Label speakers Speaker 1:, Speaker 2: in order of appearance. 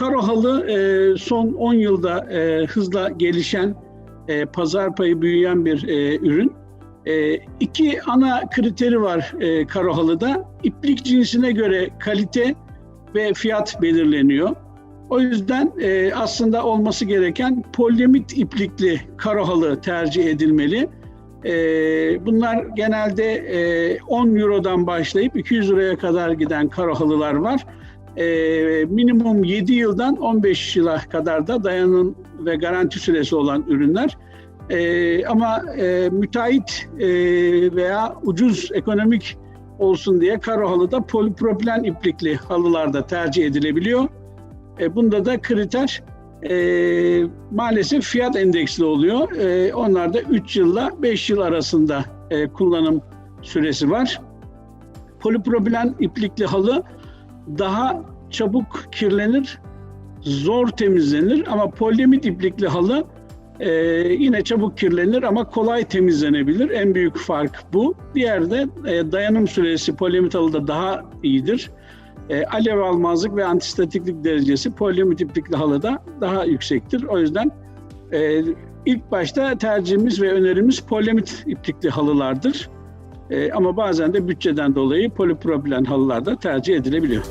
Speaker 1: karo halı e, son 10 yılda e, hızla gelişen, e, pazar payı büyüyen bir ürün. E, iki ana kriteri var e. İplik cinsine göre kalite ve fiyat belirleniyor. O yüzden aslında olması gereken polyamit iplikli karo halı tercih edilmeli. Bunlar genelde e, 10 Euro'dan başlayıp 200 liraya kadar giden karo halılar var. E, minimum 7 yıldan 15 yıla kadar da dayanım ve garanti süresi olan ürünler. E, ama e, müteahhit e, veya ucuz ekonomik olsun diye karo halıda polipropilen iplikli halılarda tercih edilebiliyor. E, bunda da kriter e, maalesef fiyat endeksli oluyor. E, onlar da 3 yılla 5 yıl arasında e, kullanım süresi var. Polipropilen iplikli halı daha çabuk kirlenir, zor temizlenir ama polyamid iplikli halı e, yine çabuk kirlenir ama kolay temizlenebilir. En büyük fark bu. Diğer de e, dayanım süresi polyamid halıda daha iyidir. E, alev almazlık ve antistatiklik derecesi polyamid iplikli halıda daha yüksektir. O yüzden e, ilk başta tercihimiz ve önerimiz polyamid iplikli halılardır. E, ama bazen de bütçeden dolayı polipropilen halılar da tercih edilebiliyor.